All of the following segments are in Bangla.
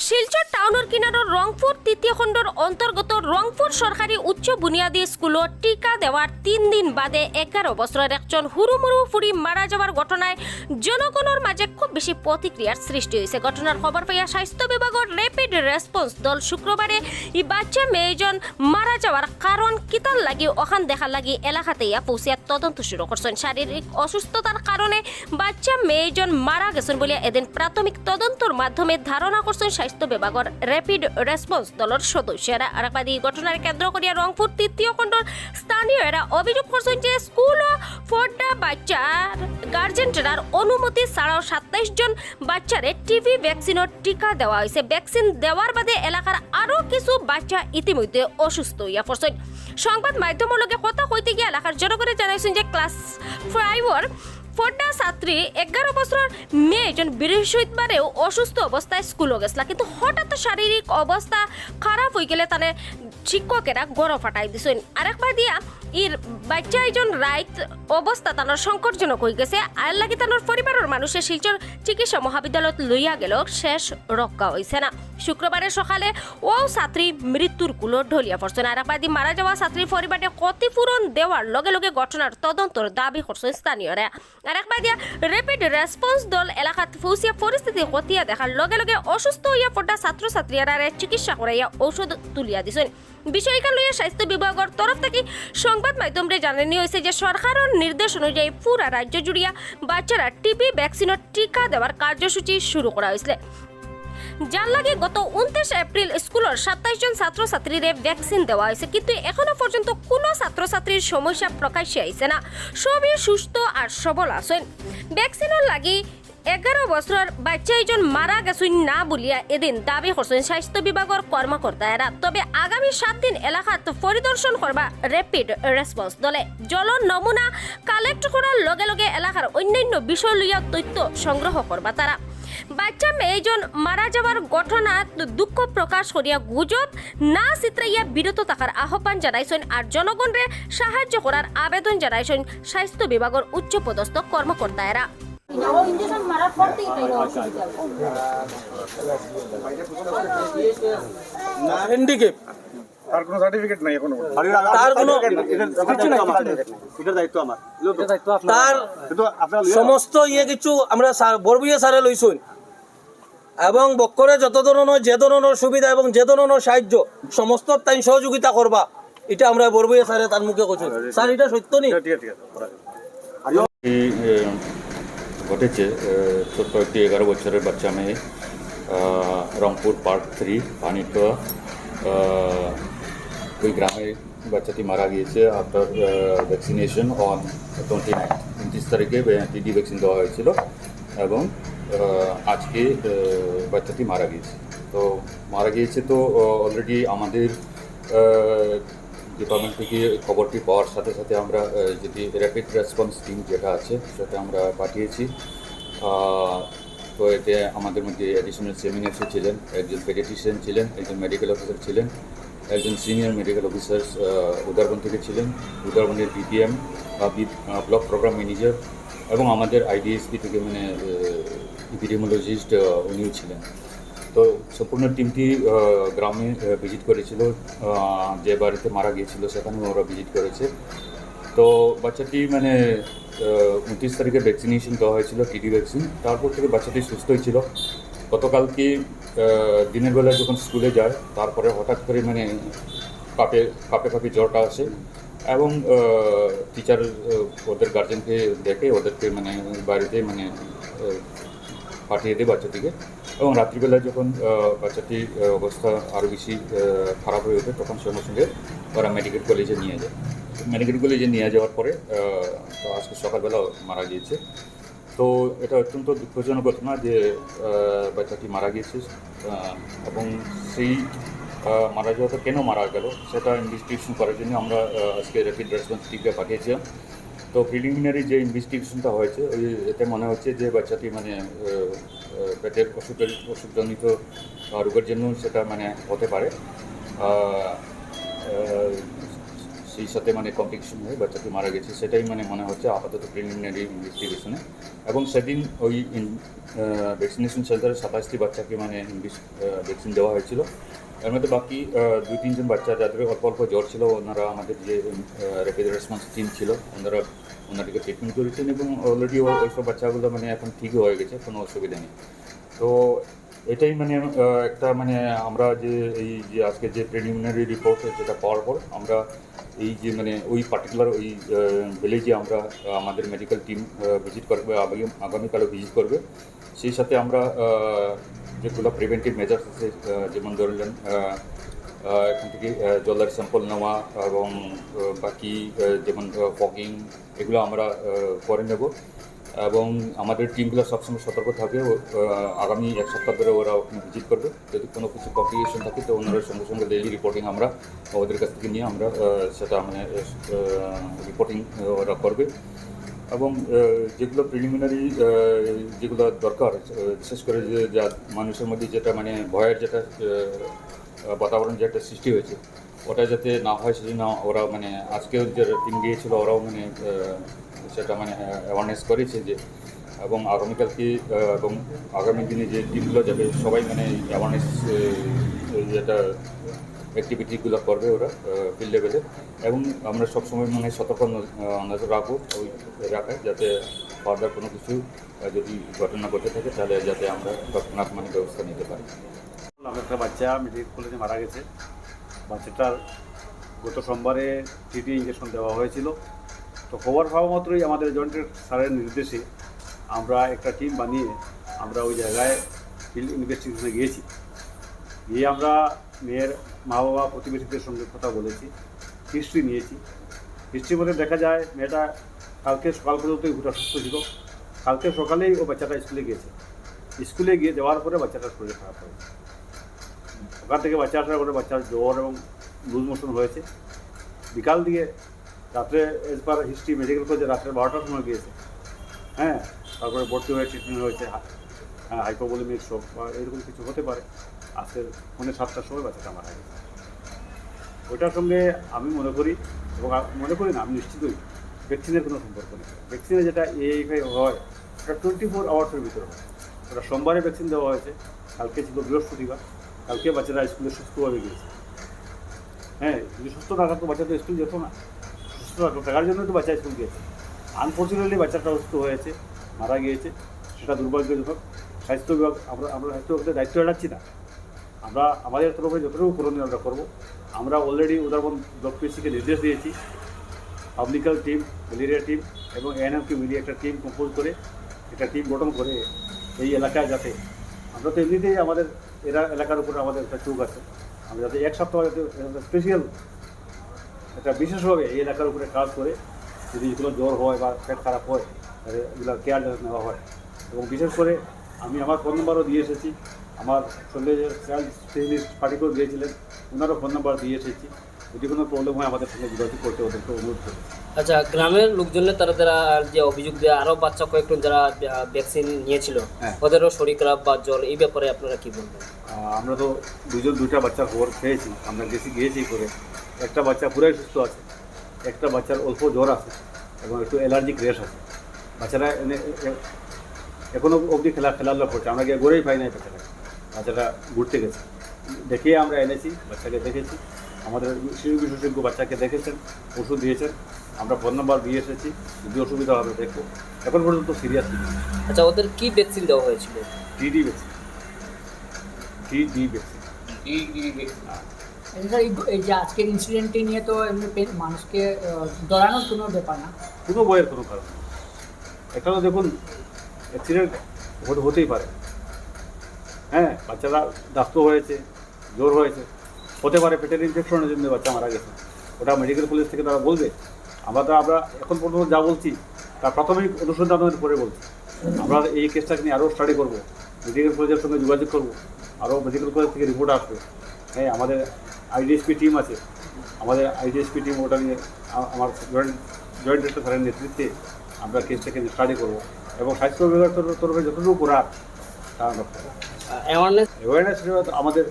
শিলচর টাউনের কিনারর রংপুর তৃতীয় খণ্ডর অন্তর্গত রংপুর সরকারি উচ্চ বুনিয়াদী স্কুলত টিকা দেওয়ার তিন দিন বাদে এগারো বছরের একজন হুরুমুরু ফুরি মারা যাওয়ার ঘটনায় জনগণের মাঝে খুব বেশি প্রতিক্রিয়ার সৃষ্টি হয়েছে ঘটনার খবর পাইয়া স্বাস্থ্য বিভাগের র্যাপিড রেসপন্স দল শুক্রবারে এই বাচ্চা মেয়েজন মারা যাওয়ার কারণ কিতার লাগি ওখান দেখার লাগি এলাকাতে ইয়া পৌঁছিয়া তদন্ত শুরু করছেন শারীরিক অসুস্থতার কারণে বাচ্চা মেয়েজন মারা গেছেন বলে এদিন প্রাথমিক তদন্তর মাধ্যমে ধারণা করছেন স্বাস্থ্য বিভাগের র্যাপিড রেসপন্স দলের সদস্যরা আর এই ঘটনার কেন্দ্র করিয়া রংপুর তৃতীয় খণ্ডর স্থানীয়রা অভিযোগ করছেন যে স্কুল ও ফোরটা বাচ্চার গার্জেনটার অনুমতি ছাড়াও সাতাইশ জন বাচ্চারে টিভি ভ্যাকসিনের টিকা দেওয়া হয়েছে ভ্যাকসিন দেওয়ার বাদে এলাকার আরও কিছু বাচ্চা ইতিমধ্যে অসুস্থ হইয়া পড়ছেন সংবাদ মাধ্যমের লগে কথা কইতে গিয়ে এলাকার জনগণে জানাইছেন যে ক্লাস ফাইভর ফোরটা ছাত্রী এগারো বছরের মেয়েজন বৃহস্পতিবারেও অসুস্থ অবস্থায় স্কুলে গেছিলা। কিন্তু হঠাৎ শারীরিক অবস্থা খারাপ হয়ে গেলে তানে শিক্ষকেরা গড় ফাটাই দিছেন আরেকবার দিয়া ইর বাচ্চা একজন রাইত অবস্থা তানোর সংকটজনক হয়ে গেছে। আর লাগি তানোর পরিবারের মানুষের শিলচর চিকিৎসা মহাবিদ্যালয়ত লইয়া গেল শেষ রক্ষা হয়েছে না। শুক্রবারে সকালে ও ছাত্রী মৃত্যুর কুলো ঢলিয়া পড়ছেন আর একবার মারা যাওয়া ছাত্রীর পরিবারে ক্ষতিপূরণ দেওয়ার লগে লগে ঘটনার তদন্তর দাবি করছেন স্থানীয়রা আর রেপিড রেসপন্স দল এলাকাত ফৌসিয়া পরিস্থিতি খতিয়া দেখার লগে লগে অসুস্থ হইয়া পড়া ছাত্রছাত্রীরা চিকিৎসা করাইয়া ঔষধ তুলিয়া দিছেন বিষয়টা লইয়া স্বাস্থ্য বিভাগের তরফ থেকে সংবাদ মাধ্যমে জানানি হয়েছে যে সরকারের নির্দেশ অনুযায়ী পুরা রাজ্য জুড়িয়া বাচ্চারা টিবি ভ্যাকসিনের টিকা দেওয়ার কার্যসূচি শুরু করা হয়েছিল যার লাগে গত উনত্রিশ এপ্রিল স্কুলের সাতাইশ জন ছাত্রছাত্রীরে ভ্যাকসিন দেওয়া হয়েছে কিন্তু এখনও পর্যন্ত কোনো ছাত্রছাত্রীর সমস্যা প্রকাশ্যে আইছে না। সবই সুস্থ আর সবল আছেন। ভ্যাকসিনের লাগি এগারো বছরের বাচ্চা একজন মারা গেছেন না বলিয়া এদিন দাবি করছেন স্বাস্থ্য বিভাগের কর্মকর্তারা তবে আগামী সাত দিন এলাকাত পরিদর্শন করবা র্যাপিড রেসপন্স দলে। জল নমুনা কালেক্ট করার লগে লগে এলাকার অন্যান্য বিষয় লইয়া তথ্য সংগ্রহ করবা তারা। বাচ্চা মেয়েজন মারা যাওয়ার ঘটনা দুঃখ প্রকাশ করিয়া গুজব না চিত্রাইয়া বিরত থাকার আহ্বান জানাইছেন আর জনগণরে সাহায্য করার আবেদন জানাইছেন স্বাস্থ্য বিভাগের উচ্চ পদস্থ কর্মকর্তারা ইঞ্জেকশন মারার পর থেকে তাই অসুবিধা হ্যান্ডিক্যাপ তার কোনো সার্টিফিকেট নাই এখনও তার কোনো এটার দায়িত্ব আমার। তার কিন্তু আপনার সমস্ত ইয়ে কিছু আমরা বরবিয়ে সারে লইছুন। এবং বক্করে যত ধরনের যে ধরনের সুবিধা এবং যে ধরনের সাহায্য সমস্ত তাই সহযোগিতা করবা। এটা আমরা বরবিয়ে সারে তার মুখে করছি স্যার এটা সত্য নি? ঠিক আছে ঠিক আছে করা যাবে। এই, আহ, ঘটেছে ছোট্ট একটি এগারো বছরের বাচ্চা মেয়ে রংপুর পার্ক থ্রি পানিটোয়া। ওই গ্রামে বাচ্চাটি মারা গিয়েছে after vaccination on twenty nine উনত্রিশ তারিখে টিডি ভ্যাকসিন দেওয়া হয়েছিল। এবং আজকে বাচ্চাটি মারা গিয়েছে। তো মারা গিয়েছে তো অলরেডি আমাদের ডিপার্টমেন্ট থেকে খবরটি পাওয়ার সাথে সাথে আমরা যদি র্যাপিড রেসপন্স টিম যেটা আছে সেটা আমরা পাঠিয়েছি। তো এতে আমাদের মধ্যে অ্যাডিশনাল সেমিনার্সে ছিলেন, একজন পেডিটিশিয়ান ছিলেন, একজন মেডিকেল অফিসার ছিলেন, একজন সিনিয়র মেডিকেল অফিসার উদারবন থেকে ছিলেন। উদারবনের বিপিএম ব্লক প্রোগ্রাম ম্যানেজার এবং আমাদের আইডিএসপি থেকে মানে ইপিডেমোলজিস্ট উনিও ছিলেন। তো সম্পূর্ণ টিমটি গ্রামে ভিজিট করেছিল যে বাড়িতে মারা গিয়েছিল সেখানেও ওরা ভিজিট করেছে। তো বাচ্চাটি মানে উনত্রিশ তারিখে ভ্যাকসিনেশন দেওয়া হয়েছিল টিডি ভ্যাকসিন তারপর থেকে বাচ্চাটি সুস্থই ছিল। গতকালকে দিনের বেলায় যখন স্কুলে যায়, তারপরে হঠাৎ করে মানে কাপে কাপে কাপে জ্বরটা আসে। এবং টিচার ওদের গার্জেনকে দেখে ওদেরকে মানে বাড়িতে মানে পাঠিয়ে দেয় বাচ্চাটিকে। এবং রাত্রিবেলায় যখন আহ, বাচ্চাটির অবস্থা আরও বেশি খারাপ হয়ে ওঠে তখন সঙ্গে সঙ্গে ওরা মেডিকেল কলেজে নিয়ে যায়। মেডিকেল কলেজে নিয়ে যাওয়ার পরে আজকে সকালবেলা মারা গিয়েছে। তো এটা অত্যন্ত দুঃখজনক ঘটনা যে বাচ্চাটি মারা গিয়েছে এবং সেই মারা যাওয়াটা কেন মারা গেল সেটা ইনভেস্টিগেশন করার জন্য আমরা আজকে র্যাপিড রেসপন্স টিমকে পাঠিয়েছিলাম। তো প্রিলিমিনারি যে ইনভেস্টিগেশনটা হয়েছে, ওই এতে মনে হচ্ছে যে বাচ্চাটি মানে পেটের অসুখের অসুখজনিত রোগের জন্য সেটা মানে হতে পারে। সেই সাথে মানে কমপ্লিকেশন হয়ে বাচ্চাটি মারা গেছে, সেটাই মানে মনে হচ্ছে আপাতত প্রিলিমিনারি ইনভেস্টিগেশনে এবং সেদিন ওই ভ্যাকসিনেশন সেন্টারে সাতাশটি বাচ্চাকে মানে ভ্যাকসিন দেওয়া হয়েছিল। এর মধ্যে বাকি দুই, তিনজন বাচ্চা, যাদের অল্প অল্প জ্বর ছিল, ওনারা আমাদের যে র্যাপিড রেসপন্স টিম ছিল, ওনারা, ওনাদেরকে ট্রিটমেন্ট করেছেন এবং অলরেডি ওইসব বাচ্চাগুলো মানে এখন ঠিকই হয়ে গেছে, কোনো অসুবিধা নেই। তো এটাই মানে একটা মানে আমরা যে, এই যে আজকে যে প্রিলিমিনারি রিপোর্ট যেটা পাওয়ার পর আমরা এই যে মানে ওই পার্টিকুলার ওই ভিলেজে আমরা আমাদের মেডিকেল টিম ভিজিট করবে, আগামী, আগামীকালও ভিজিট করবে। সেই সাথে আমরা যেগুলো প্রিভেন্টিভ মেজার্স আছে যেমন ধরলেন এখান থেকে জলের স্যাম্পল নেওয়া এবং বাকি যেমন ফগিং এগুলো আমরা করে নেব। এবং আমাদের টিমগুলো সবসময় সতর্ক থাকবে আগামী এক সপ্তাহ ধরে ওরা ওখানে ভিজিট করবে। যদি কোনো কিছু কমপ্লিকেশন থাকে, তো ওনারা সঙ্গে সঙ্গে ডেইলি রিপোর্টিং আমরা ওদের কাছ থেকে নিয়ে আমরা সেটা মানে রিপোর্টিং ওরা করবে। এবং যেগুলো প্রিলিমিনারি যেগুলো দরকার বিশেষ করে যে, যা মানুষের মধ্যে যেটা মানে ভয়ের যেটা বাতাবরণ যে একটা সৃষ্টি হয়েছে, ওটা যাতে না হয় সেজন্য ওরা মানে আজকেও যে টিম গিয়েছিল, ওরাও মানে সেটা মানে অ্যাওয়ারনেস করেছে যে, এবং আগামীকালকে এবং আগামী দিনে যে টিমগুলো যাবে, সবাই মানে অ্যাওয়ারনেস যেটা অ্যাক্টিভিটিগুলো করবে ওরা ফিল্ড লেভেলে এবং আমরা সবসময় মানে সতর্ক নজর রাখব ওই রাখায় যাতে ফার্দার কোনো কিছু যদি ঘটনা ঘটে থাকে তাহলে যাতে আমরা তৎক্ষণাৎ মানে ব্যবস্থা নিতে পারি। একটা বাচ্চা মেডিকেল কলেজে মারা গেছে। বাচ্চাটার গত সোমবারে টিটি ইঞ্জেকশন দেওয়া হয়েছিল। তো খবর পাওয়া মাত্রই আমাদের জয়েন্টের স্যারের নির্দেশে আমরা একটা টিম বানিয়ে আমরা ওই জায়গায় ফিল্ড ইনভেস্টিগেশনে গিয়েছি। গিয়ে আমরা মেয়ের মা বাবা প্রতিবেশীদের সঙ্গে কথা বলেছি হিস্ট্রি নিয়েছি। হিস্ট্রির মধ্যে দেখা যায়, মেয়েটা কালকে সকাল পর্যন্তই গোটা সুস্থ ছিল। কালকে সকালেই ও বাচ্চাটা স্কুলে গিয়েছে। স্কুলে গিয়ে যাওয়ার পরে বাচ্চাটার শরীর খারাপ হয়েছে। ওখান থেকে বাচ্চা আসার পরে বাচ্চার জ্বর এবং লুজ মোশন হয়েছে। বিকাল দিয়ে রাত্রে এজ পার হিস্ট্রি মেডিকেল কলেজে রাত্রে বারোটার সময় গিয়েছে। হ্যাঁ তারপরে ভর্তি হয়ে ট্রিটমেন্ট হয়েছে হ্যাঁ হাইপোবলিমিক শোক বা এরকম কিছু হতে পারে। আজকে ফোনে সাতটার সময় বাচ্চাটা মারা গেছে। ওইটার সঙ্গে আমি মনে করি, এবং মনে করি না, আমি নিশ্চিতই ভ্যাকসিনের কোনো সম্পর্ক নেই। ভ্যাকসিনে যেটা এইভাবে হয়, সেটা টোয়েন্টি ফোর আওয়ার্সের ভিতরে হয়। ওটা সোমবারে ভ্যাকসিন দেওয়া হয়েছে, কালকে ছিল বৃহস্পতিবার, কালকে বাচ্চারা স্কুলে সুস্থভাবে গিয়েছে। হ্যাঁ যদি সুস্থ না থাকতো বাচ্চা তো স্কুল যেত না, সুস্থ থাকতো থাকার জন্যই তো বাচ্চা স্কুল গিয়েছে। আনফর্চুনেটলি বাচ্চাটা অসুস্থ হয়েছে, মারা গিয়েছে, সেটা দুর্ভাগ্যজনক। স্বাস্থ্য বিভাগ আমরা আমরা স্বাস্থ্য বিভাগের দায়িত্ব এড়াচ্ছি না। আমরা আমাদের তরফে যতটুকু করণীয় আমরা করব। আমরা অলরেডি উদারবন ব্লক পিএসসিকে নির্দেশ দিয়েছি। পাবলিকাল টিম ম্যালেরিয়া টিম এবং এএনএমকে মিলিয়ে একটা টিম কম্পোজ করে, একটা টিম গঠন করে এই এলাকায় যাতে আমরা তো এমনিতেই আমাদের এরা এলাকার উপরে আমাদের একটা চোখ আছে। আমরা যাতে এক সপ্তাহ যাতে স্পেশাল একটা বিশেষভাবে এই এলাকার উপরে কাজ করে, যদি এগুলো জ্বর হয় বা পেট খারাপ হয়, তাহলে এগুলোর কেয়ার যাতে নেওয়া হয়। এবং বিশেষ করে আমি আমার ফোন নাম্বারও দিয়ে এসেছি। আমার চাইল্ড স্পেশালিস্ট পার্টিকেও দিয়েছিলেন ওনারও ফোন নাম্বার দিয়ে এসেছি। যদি কোনো প্রবলেম হয় আমাদের সঙ্গে যোগাযোগ করতে ওদেরকে অনুরোধ করি আচ্ছা গ্রামের লোকজনের তারা যারা যে অভিযোগ দেয় আরও বাচ্চা কয়েকজন যারা ভ্যাকসিন নিয়েছিল হ্যাঁ। ওদেরও শরীর খারাপ বা জল এই ব্যাপারে আপনারা কি বলবেন? আমরা তো দুজন দুইটা বাচ্চার খবর পেয়েছি আমরা গেছি গিয়েছি করে একটা বাচ্চা পুরাই সুস্থ আছে একটা বাচ্চার অল্প জ্বর আছে এবং একটু অ্যালার্জিক রেশ আছে। বাচ্চারা এনে এ- এখনও অবধি খেলা খেলাধুলা করছে আমরা গিয়ে গড়েই পাই নাই বাচ্চাটা বাচ্চাটা ঘুরতে গেছে। দেখিয়ে আমরা এনেছি বাচ্চাকে দেখেছি। আমাদের শিশু বিশেষজ্ঞ বাচ্চাকে দেখেছেন ওষুধ দিয়েছেন। আমরা ফোন নাম্বার দিয়ে এসেছি যদি অসুবিধা হবে দেখব। এখন পর্যন্ত সিরিয়াস আচ্ছা ওদের কি ভ্যাকসিন দেওয়া হয়েছিল? ডিডি ভ্যাকসিন ডিডি ভ্যাকসিন এটা এই- এই যে আজকের ইনসিডেন্টটি নিয়ে তো এমনি মানুষকে ডরানোর কোনো ব্যাপার না। কোনো বইয়ের কোনো কারণ একটা তো দেখুন অ্যাক্সিডেন্ট হতেই পারে। হ্যাঁ বাচ্চারা দাস্ত হয়েছে জোর হয়েছে। হতে পারে পেটের ইনফেকশনের জন্য বাচ্চা মারা গেছে। ওটা মেডিকেল কলেজ থেকে তারা বলবে। আমরা তো আমরা এখন পর্যন্ত যা বলছি, তার প্রাথমিক অনুসন্ধানের পরে বলছি। আমরা এই কেসটাকে নিয়ে আরও স্টাডি করব। মেডিকেল কলেজের সঙ্গে যোগাযোগ করব। আরও মেডিকেল কলেজ থেকে রিপোর্ট আসবে। হ্যাঁ আমাদের আইডিএসপি টিম আছে। আমাদের আইডিএসপি টিম ওটা নিয়ে আমার জয়েন্ট জয়েন্ট ডিরেক্টর স্যারের নেতৃত্বে আমরা কেসটাকে স্টাডি করব। এবং স্বাস্থ্য বিভাগের তরফ- যতটুকু করার, তা আমরা অ্যাওয়ারনেস অ্যাওয়ারনেস আমাদের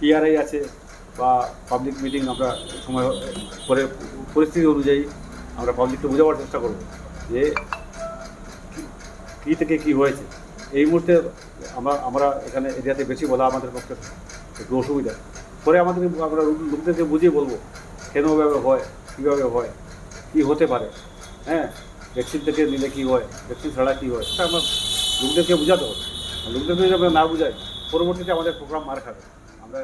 পিআরআই আছে বা পাবলিক মিটিং আমরা সময় করে পরিস্থিতি অনুযায়ী আমরা পাবলিককে বোঝাবার চেষ্টা করব যে কী থেকে কী হয়েছে। এই মুহূর্তে আমরা আমরা এখানে এরিয়াতে বেশি বলা আমাদের পক্ষে একটু অসুবিধা। পরে আমাদের আমরা লোক- লোকদেরকে বুঝিয়ে বলব কেনভাবে হয়, কীভাবে হয়, কী হতে পারে হ্যাঁ? ভ্যাকসিন থেকে নিলে কী হয় ভ্যাকসিন ছাড়া কী হয়, সেটা আমরা লোকদেরকে বোঝাতে হবে। আমরা না বুঝায়। পরবর্তীতে আমাদের প্রোগ্রাম মার খাবে। আমরা